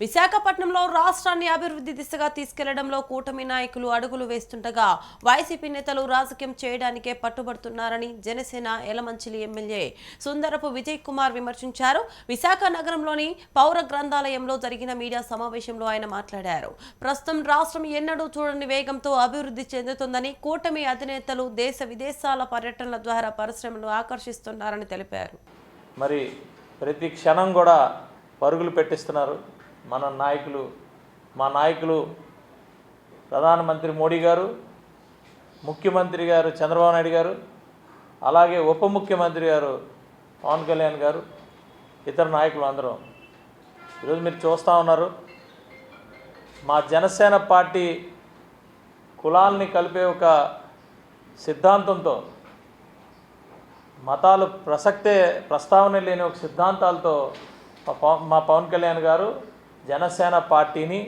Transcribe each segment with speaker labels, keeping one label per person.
Speaker 1: విశాఖపట్నంలో రాష్ట్రాన్ని అభివృద్ధి దిశగా తీసుకెళ్ళడంలో కూటమి నాయకులు అడుగులు వేస్తుండగా వైసీపీ నేతలు రాజకీయం చేయడానికే పట్టుబడుతున్నారని జనసేన ఎలమంచిలి ఎమ్మెల్యే సుందరపు విజయ్ కుమార్ విమర్శించారు. విశాఖ నగరంలోని పౌర గ్రంథాలయంలో జరిగిన మీడియా సమావేశంలో ఆయన మాట్లాడారు. ప్రస్తుతం రాష్ట్రం ఎన్నడూ చూడని వేగంతో అభివృద్ధి చెందుతుందని కూటమి అధినేతలు దేశ విదేశాల పర్యటనల ద్వారా పరిశ్రమలు ఆకర్షిస్తున్నారని తెలిపారు.
Speaker 2: మరి ప్రతి క్షణం కూడా పరుగులు పెట్టిస్తున్నారు. మన నాయకులు మా నాయకులు ప్రధానమంత్రి మోడీ గారు ముఖ్యమంత్రి గారు చంద్రబాబు నాయుడు గారు అలాగే ఉప ముఖ్యమంత్రి గారు పవన్ కళ్యాణ్ గారు ఇతర నాయకులు అందరం. ఈరోజు మీరు చూస్తూ ఉన్నారు మా జనసేన పార్టీ కులాల్ని కలిపే ఒక సిద్ధాంతంతో మతాలు ప్రసక్తే ప్రస్తావన లేని ఒక సిద్ధాంతాలతో మా మా పవన్ కళ్యాణ్ గారు జనసేన పార్టీని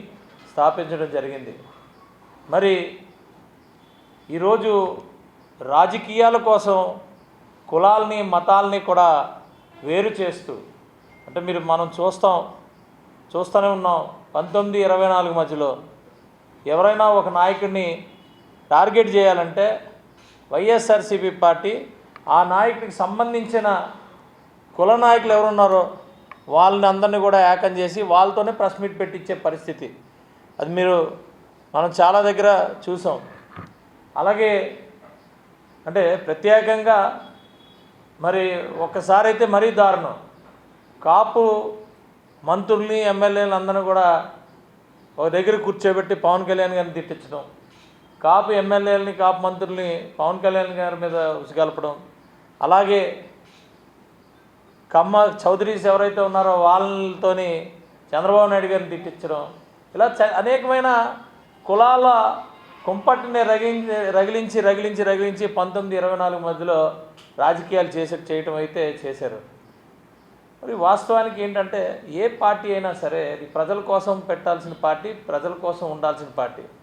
Speaker 2: స్థాపించడం జరిగింది. మరి ఈరోజు రాజకీయాల కోసం కులాల్ని మతాల్ని కూడా వేరు చేస్తూ అంటే మీరు మనం చూస్తాం చూస్తూనే ఉన్నాం పంతొమ్మిది ఇరవై నాలుగు మధ్యలో ఎవరైనా ఒక నాయకుడిని టార్గెట్ చేయాలంటే వైఎస్ఆర్సీపీ పార్టీ ఆ నాయకుడికి సంబంధించిన కుల నాయకులు ఎవరున్నారో వాళ్ళని అందరినీ కూడా ఏకం చేసి వాళ్ళతోనే ప్రెస్ మీట్ పెట్టించే పరిస్థితి. అది మీరు మనం చాలా దగ్గర చూసాం. అలాగే అంటే ప్రత్యేకంగా మరి ఒక్కసారి అయితే మరీ దారుణం. కాపు మంత్రుల్ని ఎమ్మెల్యేలు అందరినీ కూడా ఒక దగ్గర కూర్చోబెట్టి పవన్ కళ్యాణ్ గారిని తిట్టించడం కాపు ఎమ్మెల్యేలని కాపు మంత్రుల్ని పవన్ కళ్యాణ్ గారి మీద ఉసిగలపడం అలాగే కమ్మ చౌదరీస్ ఎవరైతే ఉన్నారో వాళ్ళతోని చంద్రబాబు నాయుడు గారిని తిట్టించడం. ఇలా చ- అనేకమైన కులాల కుంపటిని రగిలించి రగిలించి రగిలించి రగిలించి పంతొమ్మిది ఇరవై నాలుగు మధ్యలో రాజకీయాలు చేసే చేయటం అయితే చేశారు. మరి వాస్తవానికి ఏంటంటే ఏ పార్టీ అయినా సరే అది ప్రజల కోసం పెట్టాల్సిన పార్టీ ప్రజల కోసం ఉండాల్సిన పార్టీ.